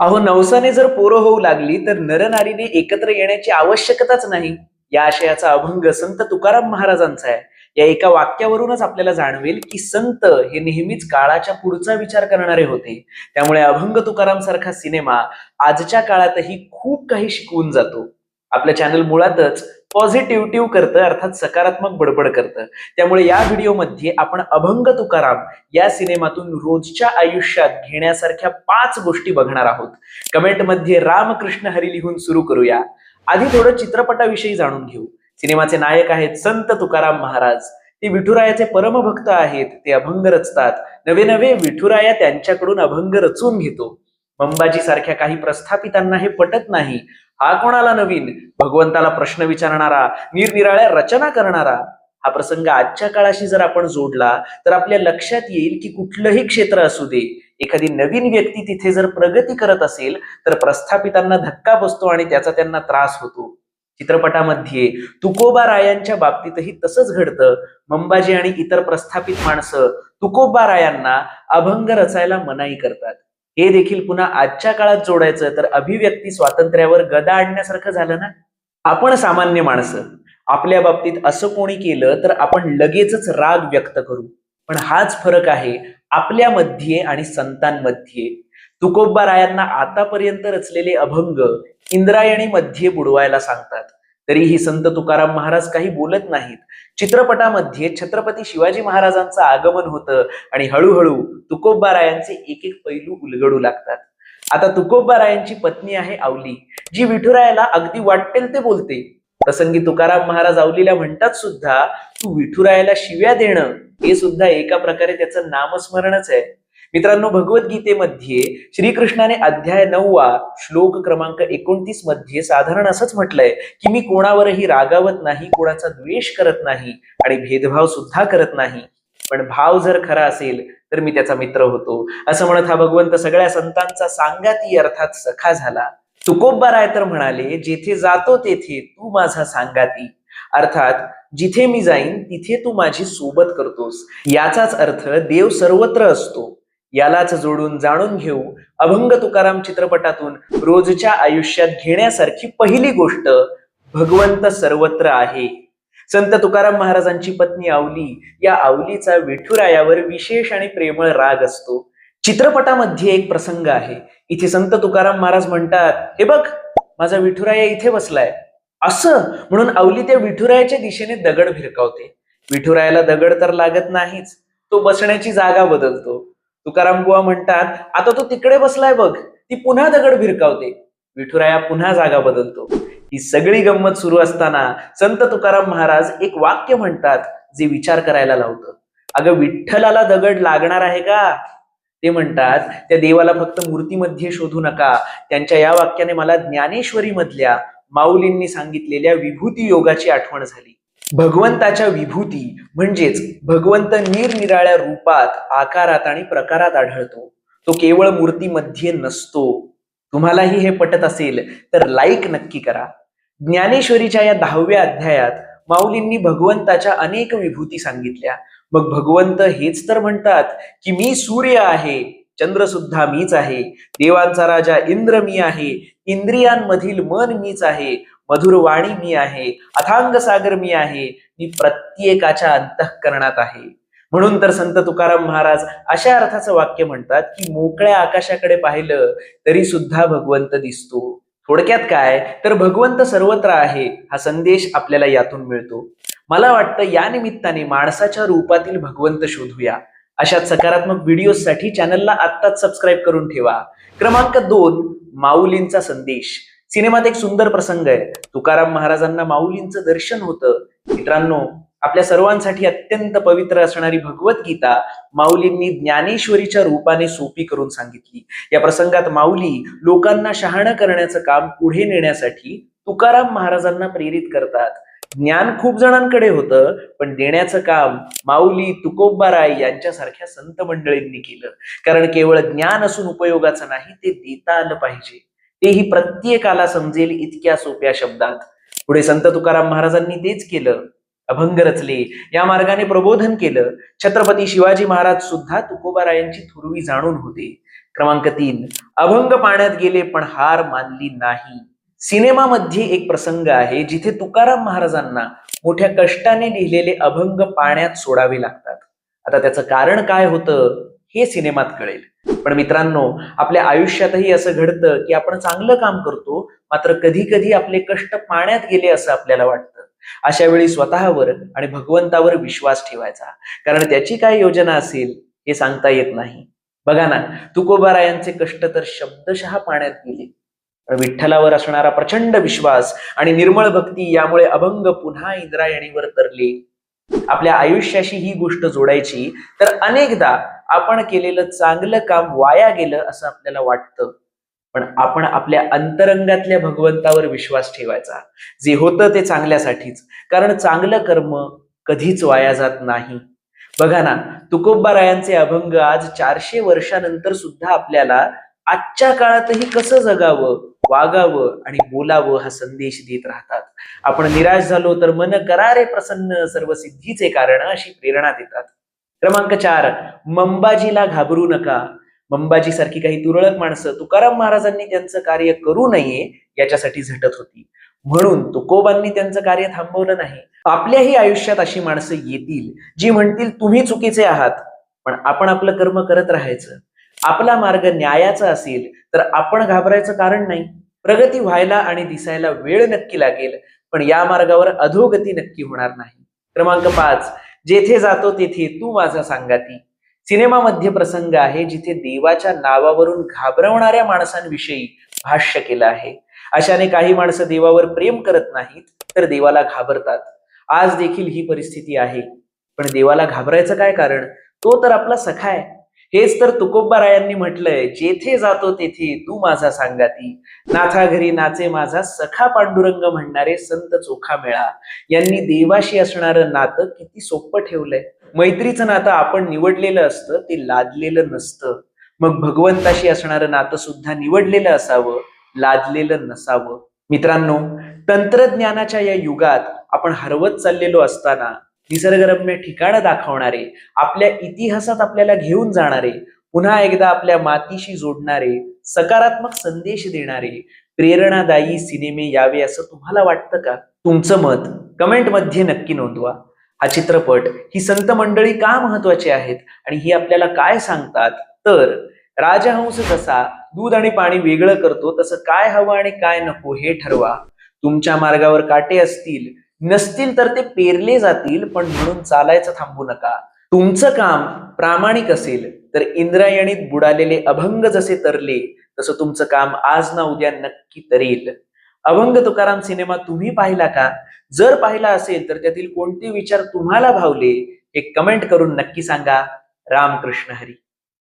अहो नवसाने जर पोरं होऊ लागली तर नरनारीने एकत्र येण्याची आवश्यकताच नाही. या आशयाचा अभंग संत तुकाराम महाराजांचा आहे. या एका वाक्यावरूनच आपल्याला जाणवेल की संत हे नेहमीच काळाच्या पुढचा विचार करणारे होते. त्यामुळे अभंग तुकाराम सारखा सिनेमा आजच्या काळातही खूप काही शिकवून जातो. आपल्या चॅनल मुळातच पॉझिटिव्हिटिव्ह करतं अर्थात सकारात्मक बडबड करतं. त्यामुळे या व्हिडिओमध्ये आपण अभंग तुकाराम या सिनेमातून रोजच्या आयुष्यात घेण्यासारख्या पाच गोष्टी बघणार आहोत. कमेंटमध्ये रामकृष्ण हरी लिहून सुरू करूया. आधी थोडं चित्रपटाविषयी जाणून घेऊ. सिनेमाचे नायक आहेत संत तुकाराम महाराज. ते विठुरायाचे परमभक्त आहेत ते अभंग रचतात. नवे नवे विठुराया त्यांच्याकडून अभंग रचून घेतो. मंबाजी सारख्या काही प्रस्थापितांना हे पटत नाही. हा कोणाला नवीन? भगवंताला प्रश्न विचारणारा निरनिराळ्या रचना करणारा. हा प्रसंग आजच्या काळाशी जर आपण जोडला तर आपल्या लक्षात येईल की कुठलंही क्षेत्र असू दे. एखादी नवीन व्यक्ती तिथे जर प्रगती करत असेल तर प्रस्थापितांना धक्का बसतो आणि त्याचा त्यांना त्रास होतो. चित्रपटामध्ये तुकोबा रायांच्या बाबतीतही तसंच घडतं. मंबाजी आणि इतर प्रस्थापित माणसं तुकोबा रायांना अभंग रचायला मनाई करतात. हे देखील पुन्हा आजच्या काळात जोडायचं तर अभिव्यक्ती स्वातंत्र्यावर गदा आणण्यासारखं झालं ना? आपण सामान्य माणसं. आपल्या बाबतीत असं कोणी केलं तर आपण लगेचच राग व्यक्त करू. पण हाच फरक आहे आपल्यामध्ये आणि संतांमध्ये. तुकोब्बा रायांना आतापर्यंत रचलेले अभंग इंद्रायणीमध्ये बुडवायला सांगतात. तरीही संत तुकाराम महाराज काही बोलत नाहीत. चित्रपटामध्ये छत्रपती शिवाजी महाराजांचं आगमन होतं आणि हळूहळू तुकोबारायांचे एक एक पैलू उलगडू लागतात. आता तुकोबारायांची पत्नी आहे आवली जी विठुरायाला अगदी वाटेल ते बोलते. प्रसंगी तुकाराम महाराज आवलीला म्हणतात सुद्धा तू विठुरायाला शिव्या देणं हे सुद्धा एका प्रकारे त्याचं नामस्मरणच आहे. मित्रांनो भगवद्गीतेमध्ये श्रीकृष्णाने अध्याय नववा श्लोक क्रमांक एकोणतीसमध्ये साधारण असंच म्हटलंय की मी कोणावरही रागावत नाही कोणाचा द्वेष करत नाही आणि भेदभाव सुद्धा करत नाही. पण भाव जर खरा असेल तर मी त्याचा मित्र होतो. असं म्हणत हा भगवंत सगळ्या संतांचा सांगाती अर्थात सखा झाला. तुकोबा राय तर म्हणाले जेथे जातो तेथे तू माझा सांगाती. अर्थात जिथे मी जाईन तिथे तू माझी सोबत करतोस. याचाच अर्थ देव सर्वत्र असतो. यालाच जोडून जाणून घेऊ अभंग तुकाराम चित्रपटातून रोजच्या आयुष्यात घेण्यासारखी पहिली गोष्ट भगवंत सर्वत्र आहे. संत तुकाराम महाराजांची पत्नी आवली. या आवलीचा विठुरायावर विशेष आणि प्रेमळ राग असतो. चित्रपटामध्ये एक प्रसंग आहे. इथे संत तुकाराम महाराज म्हणतात हे बघ माझा विठुराया इथे बसलाय. असं म्हणून आवली त्या विठुरायाच्या दिशेने दगड भिरकावते विठुरायाला दगड तर लागत नाहीच. तो बसण्याची जागा बदलतो. तुकाराम बुवा म्हणतात आता तो तिकडे बसलाय बघ ती पुन्हा दगड भिरकावते. विठुराया पुन्हा जागा बदलतो. ही सगळी गंमत सुरू असताना संत तुकाराम महाराज एक वाक्य म्हणतात जे विचार करायला लावतं. अगं विठ्ठलाला दगड लागणार आहे का? ते म्हणतात त्या देवाला फक्त मूर्तीमध्ये शोधू नका. त्यांच्या या वाक्याने मला ज्ञानेश्वरी मधल्या माऊलींनी सांगितलेल्या विभूती योगाची आठवण झाली. भगवंताच्या विभूती म्हणजेच भगवंत निरनिराळ्या रूपात आकारात आणि प्रकारात आढळतो. तो केवळ मूर्तीमध्ये नसतो. तुम्हालाही हे पटत असेल तर लाईक नक्की करा. ज्ञानेश्वरीच्या या दहाव्या अध्यायात माऊलींनी भगवंताच्या अनेक विभूती सांगितल्या. मग भगवंत हेच तर म्हणतात की मी सूर्य आहे चंद्र सुद्धा मीच आहे देवांचा राजा इंद्र मी आहे इंद्रियांमधील मन मीच आहे मधुर वाणी मी आहे अथांग सागर मी आहे मी प्रत्येकाच्या अंतःकरणात आहे. म्हणून तर संत तुकाराम महाराज अशा अर्थाचं वाक्य म्हणतात की मोकळ्या आकाशाकडे पाहिलं तरी सुद्धा भगवंत दिसतो. थोडक्यात काय? तर भगवंत सर्वत्र आहे हा संदेश आपल्याला यातून मिळतो. मला वाटतं या निमित्ताने माणसाच्या रूपातील भगवंत शोधूया. अशा सकारात्मक व्हिडिओसाठी चॅनलला आत्ताच सबस्क्राईब करून ठेवा. क्रमांक दोन माऊलींचा संदेश. सिनेमात एक सुंदर प्रसंग आहे. तुकाराम महाराजांना माऊलींचं दर्शन होतं. मित्रांनो आपल्या सर्वांसाठी अत्यंत पवित्र असणारी भगवद्गीता माऊलींनी ज्ञानेश्वरीच्या रूपाने सोपी करून सांगितली. या प्रसंगात माऊली लोकांना शहाणं करण्याचं काम पुढे नेण्यासाठी तुकाराम महाराजांना प्रेरित करतात. ज्ञान खूप जणांकडे होतं पण देण्याचं काम माऊली तुकोबाराय यांच्यासारख्या संत मंडळींनी केलं. कारण केवळ ज्ञान असून उपयोगाचं नाही ते देता आलं पाहिजे. तेही प्रत्येकाला समजेल इतक्या सोप्या शब्दात. पुढे संत तुकाराम महाराजांनी तेच केलं. अभंग रचले. या मार्गाने प्रबोधन केलं. छत्रपती शिवाजी महाराज सुद्धा तुकोबारायांची थुरवी जाणून होते. क्रमांक तीन. अभंग पाण्यात गेले पण हार मानली नाही. सिनेमामध्ये एक प्रसंग आहे जिथे तुकाराम महाराजांना मोठ्या कष्टाने लिहिलेले अभंग पाण्यात सोडावे लागतात. आता त्याचं कारण काय होतं? हे सिनेमात कळेल. पण मित्रांनो आपल्या आयुष्यातही असं घडतं की आपण चांगलं काम करतो मात्र कधी कधी आपले कष्ट पाण्यात गेले असं आपल्याला वाटतं. अशा वेळी स्वतःवर आणि भगवंतावर विश्वास ठेवायचा. कारण त्याची काय योजना असेल हे सांगता येत नाही. बघा ना तुकोबारायांचे कष्ट तर शब्दशः पाण्यात गेले. विठ्ठलावर असणारा प्रचंड विश्वास आणि निर्मळ भक्ती यामुळे अभंग पुन्हा इंद्रायणीवर तरले. आपल्या आयुष्याशी ही गोष्ट जोडायची तर अनेकदा आपण केलेलं चांगलं काम वाया गेलं असं आपल्याला वाटतं. पण आपण आपल्या अंतरंगातल्या भगवंतावर विश्वास ठेवायचा. जे होतं ते चांगल्यासाठीच. कारण चांगलं कर्म कधीच वाया जात नाही. बघा ना तुकोबारायांचे अभंग आज चारशे वर्षानंतर सुद्धा आपल्याला आजच्या काळातही कसं जगावं वागावं आणि बोलावं हा संदेश देत राहतात. आपण निराश झालो तर मन करारे प्रसन्न सर्व सिद्धीचे कारण अशी प्रेरणा देतात. क्रमांक चार मंबाजीला घाबरू नका. मंबाजी सारखी काही तुरळक माणसं तुकाराम महाराजांनी त्यांचं कार्य करू नये याच्यासाठी झटत होती. म्हणून तुकोबांनी त्यांचं कार्य थांबवलं नाही. आपल्याही आयुष्यात अशी माणसं येतील जी म्हणतील तुम्ही चुकीचे आहात पण आपण आपलं कर्म करत राहायचं. आपला मार्ग न्यायाचा असेल तर आपण घाबरायचं कारण नाही. प्रगती व्हायला आणि दिसायला वेळ नक्की लागेल पण या मार्गावर अधोगती नक्की होणार नाही. क्रमांक पाच जेथे जातो तेथे तू माझा सांगाती. सिनेमामध्ये प्रसंग आहे जिथे देवाच्या नावावरून घाबरवणाऱ्या माणसांविषयी भाष्य केलं आहे. अशाने काही माणसं देवावर प्रेम करत नाहीत तर देवाला घाबरतात. आज देखील ही परिस्थिती आहे. पण देवाला घाबरायचं काय कारण? तो तर आपला सखा आहे. हेच तर तुकोबारायांनी म्हटलंय जेथे जातो तेथे तू माझा सांगाती. नाथा घरी नाचे माझा सखा पांडुरंग म्हणणारे संत चोखा मेळा. यांनी देवाशी असणारं नातं किती सोपं ठेवलंय. मैत्रीचं नातं आपण निवडलेलं असतं ते लादलेलं नसतं. मग भगवंताशी असणारं नातं सुद्धा निवडलेलं असावं लादलेलं नसावं. मित्रांनो तंत्रज्ञानाच्या या युगात आपण हरवत चाललेलो असताना निसर्गरम्य ठिकाणं दाखवणारे आपल्या इतिहासात आपल्याला घेऊन जाणारे पुन्हा एकदा आपल्या मातीशी जोडणारे सकारात्मक संदेश देणारे प्रेरणादायी सिनेमे यावे असं तुम्हाला वाटतं का? तुमचं मत कमेंटमध्ये नक्की नोंदवा. हा चित्रपट ही संत मंडळी का महत्वाची आहेत आणि ही आपल्याला काय सांगतात? तर राजहंस जसा दूध आणि पाणी वेगळं करतो तसं काय हवं आणि काय नको हे ठरवा. तुमच्या मार्गावर काटे असतील नसतील तर ते पेरले जातील पण म्हणून चालायचं थांबू नका. तुमचं काम प्रामाणिक असेल तर इंद्रायणीत बुडालेले अभंग जसे तरले तसं तुमचं काम आज ना उद्या नक्की तरेल. अभंग तुकाराम सिनेमा तुम्ही पाहिला का? जर पाहिला असेल तर त्यातील कोणते विचार तुम्हाला भावले हे कमेंट करून नक्की सांगा. रामकृष्ण हरी.